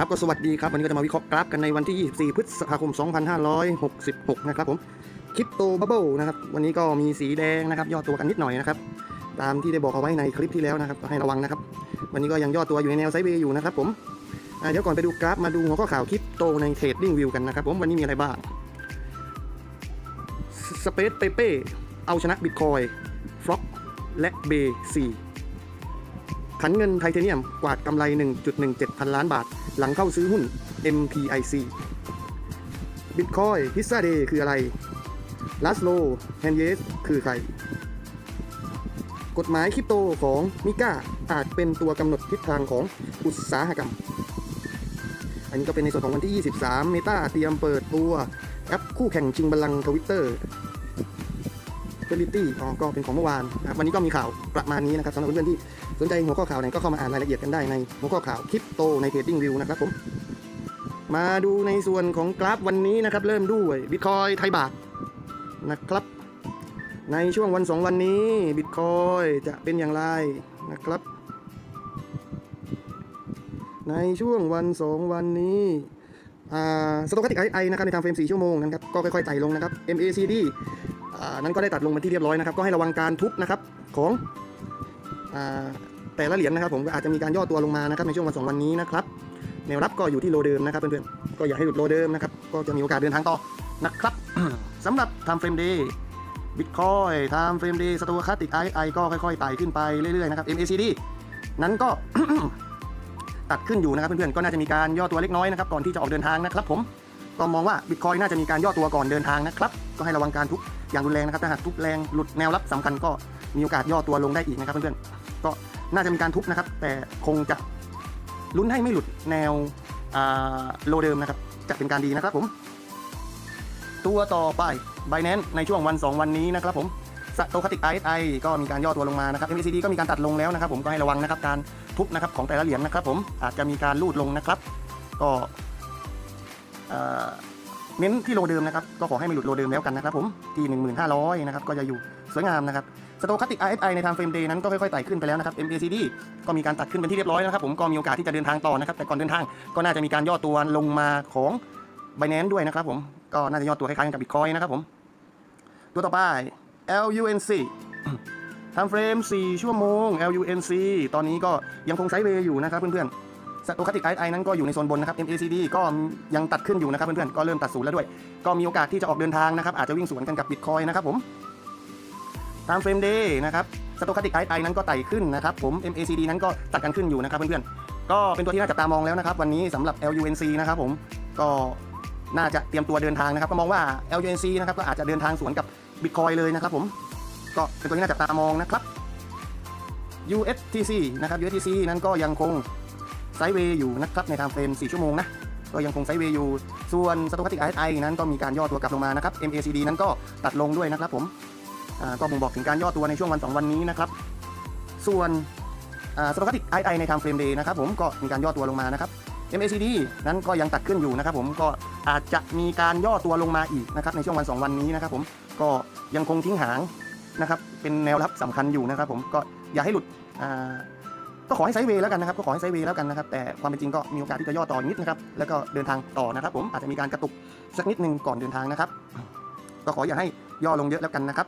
ครับก็สวัสดีครับวันนี้ก็จะมาวิเคราะห์กราฟกันในวันที่ 24 พฤษภาคม 2566 นะครับผมคริปโตบับเบิลนะครับวันนี้ก็มีสีแดงนะครับย่อตัวกันนิดหน่อยนะครับตามที่ได้บอกเอาไว้ในคลิปที่แล้วนะครับก็ให้ระวังนะครับ วันนี้ก็ยังย่อตัวอยู่ในแนวไซด์เวย์อยู่นะครับผมเดี๋ยวก่อนไปดูกราฟมาดูหัวข้อข่าวคริปโตในเทรดดิ้งวิวกันนะครับผมวันนี้มีอะไรบ้างสเปซเปเป้เอาชนะบิตคอยฟล็อกและเบซี ขันเงินไทเทเนียมกวาดกำไร 1.17 พันล้านบาท หลังเข้าซื้อหุ้น MPIC Bitcoin Pizza Day คืออะไร l a s l o h a n y e s คือใคร กฎหมายคริปโตของมิก้าอาจเป็นตัวกำหนดทิศทางของอุตสาหกรรม อันนี้ก็เป็นในส่วนของวันที่ 23 Meta เตรียมเปิดตัวแอปคู่แข่งชิงบัลลังก์ทวิตเตอร์ f ฟ l i t y อ๋อก็เป็นของเมื่อวาน วันนี้ก็มีข่าวประมาณนี้นะครับสำหรับเพื่อนๆที่ สนใจหัวข้อข่าวไหนก็เข้ามาอ่านรายละเอียดกันได้ในหัวข้อข่าวคริปโตใน Trading View นะครับผมมาดูในส่วนของกราฟวันนี้นะครับ เริ่มด้วย Bitcoin ไทยบาทนะครับ ในช่วงวัน 2 วันนี้ Bitcoin จะเป็นอย่างไรนะครับ ในช่วงวัน 2 วันนี้สโตคัติกไอนะครับในทางเฟรม4ชั่วโมงนะครับก็ค่อยๆไต่ลงนะครับ MACD อ่านั้นก็ได้ตัดลงมาที่เรียบร้อยนะครับ ก็ให้ระวังการทุบนะครับของ แต่ละเหรียญนะครับผมก็อาจจะมีการย่อตัวลงมานะครับในช่วงวันสองวันนี้นะครับแนวรับก็อยู่ที่โลเดิมนะครับเพื่อนๆก็อย่าให้หลุดโลเดิมนะครับก็จะมีโอกาสเดินทางต่อนะครับสำหรับ time frame day Bitcoin time frame day สตัวคัติกไอไอก็ค่อยๆไต่ขึ้นไปเรื่อยๆนะครับ MACD นั้นก็ตัดขึ้นอยู่นะครับเพื่อนๆก็น่าจะมีการย่อตัวเล็กน้อยนะครับก่อนที่จะออกเดินทางนะครับ ผมก็มองว่า Bitcoin น่าจะมีการย่อตัวก่อนเดินทางนะครับ ก็ให้ระวังการทุบอย่างรุนแรงนะครับถ้าหากทุบแรงหลุดแนวรับสำคัญก็ มีโอกาสย่อตัวลงได้อีกนะครับเพื่อนๆก็น่าจะมีการทุบนะครับ แต่คงจะลุ้นให้ไม่หลุดแนวโลเดิมนะครับจะเป็นการดีนะครับผม ตัวต่อไป Binance ในช่วงวัน 2 วันนี้นะครับผมสโตคติก RSI ก็มีการย่อตัวลงมานะครับ MACD ก็มีการตัดลงแล้วนะครับ ผมก็ให้ระวังนะครับการทุบนะครับของแต่ละเหรียญนะครับ ผมอาจจะมีการลูดลงนะครับ ก็ เน้นที่โลเดิมนะครับ ก็ขอให้ไม่หลุดโลเดิมแล้วกันนะครับผม ที่ 1500 นะครับ ก็จะอยู่สวยงามนะครับสโตคัติก RSI ในทางเฟรมเดย์นั้นก็ค่อยๆไต่ขึ้นไปแล้วนะครับ MACD ก็มีการตัดขึ้นเป็นที่เรียบร้อยแล้วนะครับผม ก็มีโอกาสที่จะเดินทางต่อนะครับ แต่ก่อนเดินทางก็น่าจะมีการย่อตัวลงมาของ Binance ด้วยนะครับผม ก็น่าจะย่อตัวคล้ายๆกับ Bitcoin นะครับผม ตัวต่อไป LUNC ทำเฟรม 4 ชั่วโมง LUNC ตอนนี้ก็ยังคงไซด์เวย์อยู่นะครับเพื่อนๆ โตคัติกไอนั้นก็อยู่ในโซนบนนะครับ MACD ก็ยังตัดขึ้นอยู่นะครับเพื่อนๆ ก็เริ่มตัดศูนย์แล้วด้วย ก็มีโอกาสที่จะออกเดินทางนะครับ อาจจะวิ่งสวนกันกับ Bitcoin นะครับผม ตามเฟรมเดย์นะครับสโตคัติกไอนั้นก็ไต่ขึ้นนะครับผม MACD นั้นก็ตัดกันขึ้นอยู่นะครับเพื่อนๆ ก็เป็นตัวที่น่าจับตามองแล้วนะครับ วันนี้สำหรับ LUNC นะครับผม ก็น่าจะเตรียมตัวเดินทางนะครับ ก็มองว่า LUNC นะครับก็อาจจะเดินทางสวนกับ Bitcoin เลยนะครับผม ก็เป็นตัวที่น่าจับตามองนะครับ USTC นะครับ USTC นั้นก็ยังคง ไซด์เวย์อยู่นะครับในทางเฟรม 4 ชั่วโมงนะ ก็ยังคงไซด์เวย์อยู่ ส่วนสโตคัติก RSI นั้นก็มีการย่อตัวกลับลงมานะครับ MACD นั้นก็ตัดลงด้วยนะครับผมก็บ่งบอกถึงการย่อตัวในช่วงวัน 2 วันนี้นะครับ ส่วนสโตคัติก RSI ในทางเฟรมเดย์นะครับผมก็มีการย่อตัวลงมานะครับ MACD นั้นก็ยังตัดขึ้นอยู่นะครับผมก็อาจจะมีการย่อตัวลงมาอีกนะครับในช่วงวัน 2 วันนี้นะครับผมก็ยังคงทิ้งหางนะครับเป็นแนวรับสำคัญอยู่นะครับผมก็อย่าให้หลุดอ่า ก็ขอให้ไซด์เวย์แล้วกันนะครับก็ขอให้ไซด์เวย์แล้วกันนะครับแต่ความเป็นจริงก็มีโอกาสที่จะย่อต่อนิดนะครับแล้วก็เดินทางต่อนะครับ ผมอาจจะมีการกระตุกสักนิดหนึ่งก่อนเดินทางนะครับก็ขออย่าให้ย่อลงเยอะแล้วกันนะครับ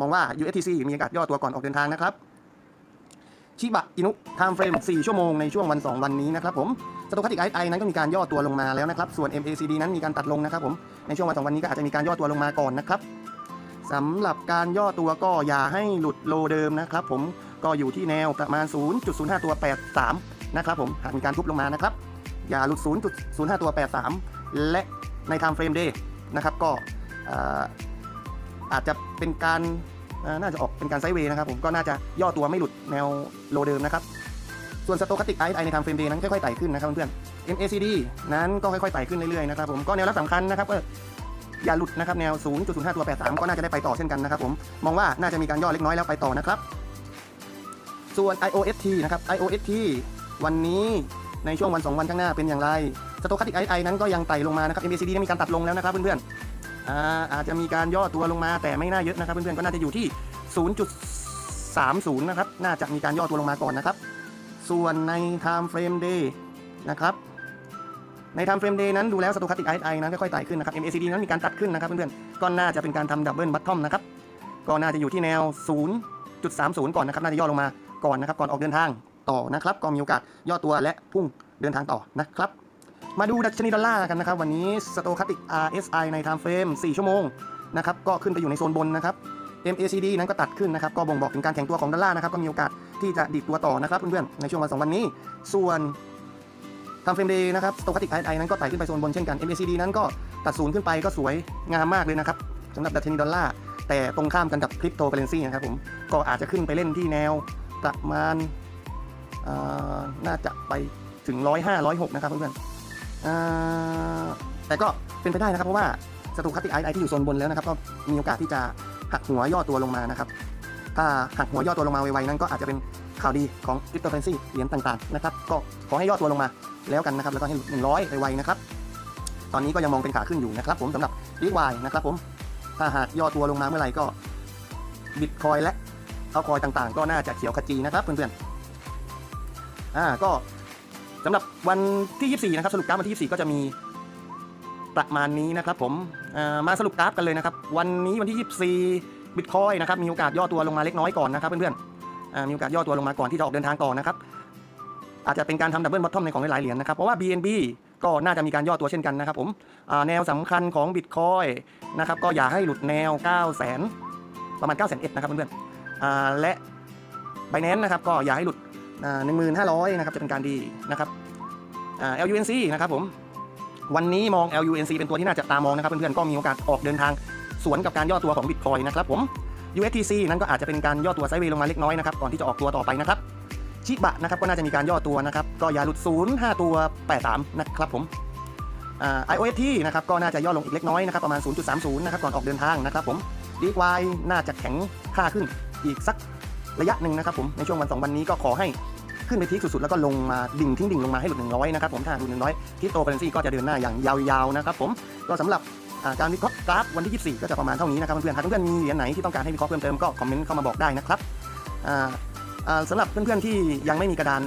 มองว่า USTC มีโอกาสย่อตัวก่อนออกเดินทางนะครับชิบะอินุไทม์เฟรม4 ชั่วโมงในช่วงวัน 2 วันนี้นะครับผมสโตคัติกไอไอนั้นก็มีการย่อตัวลงมาแล้วนะครับ ส่วน MACD นั้นมีการตัดลงนะครับผมในช่วงวันสองวันนี้ก็อาจจะมีการย่อตัวลงมาก่อนนะครับสำหรับการย่อตัวก็อย่าให้หลุดโลเดิมนะครับผม ก็อยู่ที่แนวประมาณ 0.05 ตัว 83 นะครับผมหากมีการทุบลงมานะครับ อย่าหลุด 0.05 ตัว 83 และใน time frame day นะครับก็อาจจะเป็นการน่าจะออกเป็นการไซด์เวย์นะครับผมก็น่าจะย่อตัวไม่หลุดแนวโลเดิมนะครับ ส่วนสโตคัติกไอซ์ในทางเฟรมเดย์นั้นค่อยๆไต่ขึ้นนะครับเพื่อน MACD นั้นก็ค่อยๆไต่ขึ้นเรื่อยๆนะครับผมก็แนวรับสำคัญนะครับเอออย่าหลุดนะครับแนว 0.05 ตัว 83 ก็น่าจะได้ไปต่อเช่นกันนะครับผมมองว่าน่าจะมีการย่อเล็กน้อยแล้วไปต่อนะครับ ส่วน IOST นะครับ IOST วันนี้ในช่วงวัน 2 วันข้างหน้าเป็นอย่างไรสโตคัติกไอนั้นก็ยังไต่ลงมานะครับ MACD นั้นมีการตัดลงแล้วนะครับเพื่อนๆอ่าอาจจะมีการย่อตัวลงมาแต่ไม่น่าเยอะนะครับเพื่อนๆก็น่าจะอยู่ที่ 0.30 นะครับ น่าจะมีการย่อตัวลงมาก่อนนะครับ ส่วนใน time frame day นะครับใน time frame day นั้นดูแล้ว stochastic RSI นั้นค่อยๆไต่ขึ้นนะครับ MACD นั้นมีการตัดขึ้นนะครับเพื่อนๆก็น่าจะเป็นการทำดับเบิลบัตทอมนะครับก็น่าจะอยู่ที่แนว 0.30 ก่อนนะครับน่าจะย่อลงมา ก่อนนะครับก่อนออกเดินทางต่อนะครับก็มีโอกาสย่อตัวและพุ่งเดินทางต่อนะครับ มาดูดัชนีดอลลาร์กันนะครับ วันนี้ Stochastic RSI ใน time frame 4ชั่วโมงนะครับก็ขึ้นไปอยู่ในโซนบนนะครับ MACD นั้นก็ตัดขึ้นนะครับ ก็บ่งบอกถึงการแข็งตัวของดอลลาร์นะครับ ก็มีโอกาสที่จะดิดตัวต่อนะครับเพื่อนๆในช่วงวันสองวันนี้ ส่วน time frame day นะครับ Stochastic RSI นั้นก็ไต่ขึ้นไปโซนบนเช่นกัน MACD นั้นก็ตัดศูนย์ขึ้นไปก็สวยงามมากเลยนะครับสำหรับดัชนีดอลลาร์แต่ตรงข้ามกันกับคริปโตเคอเรนซีนะครับผมก็อาจจะขึ้นไปเล่นที่แนว ประมาณน่าจะไปถึง105 106นะครับเพื่อนๆแต่ก็เป็นไปได้นะครับเพราะว่าสตูคัตติไอไอที่อยู่โซนบนแล้วนะครับก็มีโอกาสที่จะหักหัวย่อตัวลงมานะครับ ถ้าหักหัวย่อตัวลงมาไวๆนั้นก็อาจจะเป็นข่าวดีของคริปโตเคอเรนซีเหรียญต่างๆนะครับก็ขอให้ย่อตัวลงมาแล้วกันนะครับแล้วก็ให้หลุด100ไวๆนะครับตอนนี้ก็ยังมองเป็นขาขึ้นอยู่นะครับ ผมสำหรับดีวายนะครับผมถ้าหากย่อตัวลงมาเมื่อไหร่ก็บิตคอยและ เอาคอยต่างๆ ก็น่าจะเขียวขจีนะครับเพื่อนๆ อ่าก็สำหรับวันที่ 24 นะครับ สรุปกราฟวันที่ 24 ก็จะมีประมาณนี้นะครับผมอ่อมาสรุปกราฟกันเลยนะครับ วันนี้วันที่ 24บิตคอยนะครับมีโอกาสย่อตัวลงมาเล็กน้อยก่อนนะครับเพื่อนๆอ่ามีโอกาสย่อตัวลงมาก่อนที่จะออกเดินทางต่อนะครับอาจจะเป็นการทำดับเบิลบอททอมในของหลายๆเหรียญนะครับเพราะว่า BNB ก็น่าจะมีการย่อตัวเช่นกันนะครับผมแนวสำคัญของบิตคอยนะครับก็อย่าให้หลุดแนว 9 0 0 0 0ประมาณ9 0 0 0 0นะครับเพื่อนๆ และ b i n a n c e นะครับก็อย่าให้หลุดหนึ่งหมื่นห้าร้อยนะครับจะเป็นการดีนะครับ LUNC นะครับผมวันนี้มอง LUNC เป็นตัวที่น่าจะตามองนะครับเพื่อนๆก็มีโอกาสออกเดินทางสวนกับการย่อตัวของ Bitcoin นะครับผม USTC นั้นก็อาจจะเป็นการย่อตัวไซด์เวย์ลงมาเล็กน้อยนะครับก่อนที่จะออกตัวต่อไปนะครับชิบะนะครับก็น่าจะมีการย่อตัวนะครับก็อย่าหลุดศูนย์ห้าตัว 83 นะครับผม IOST นะครับก็น่าจะย่อลงอีกเล็กน้อยนะครับประมาณ 0.30 นะครับก่อนออกเดินทางนะครับผม DY น่าจะแข็งค่าขึ้น อีกสักระยะหนึ่งนะครับผมในช่วงวันสองวันนี้ก็ขอให้ขึ้นไปพีคสุดๆ แล้วก็ลงมาดิ่งทิ้งดิ่งลงมาให้หลุด100นะครับผมถ้าหลุด100คริปโตเคอเรนซีก็จะเดินหน้าอย่างยาวๆนะครับผมก็สำหรับการวิเคราะห์กราฟวันที่ 24 ก็จะประมาณเท่านี้นะครับเพื่อนๆหากเพื่อนๆมีเหรียญไหนที่ต้องการให้วิเคราะห์เพิ่มเติมก็คอมเมนต์เข้ามาบอกได้นะครับอ่าอ่าสำหรับเพื่อนๆที่ยังไม่มีกระดาน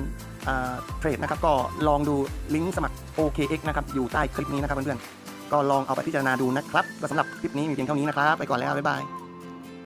เทรดนะครับก็ลองดูลิงก์สมัคร OKX นะครับอยู่ใต้คลิปนี้นะครับเพื่อนๆก็ลองเอาไปพิจารณาดูนะครับก็สำหรับคลิปนี้มีเพียงเท่านี้นะครับไปก่อนแล้วบ๊ายบาย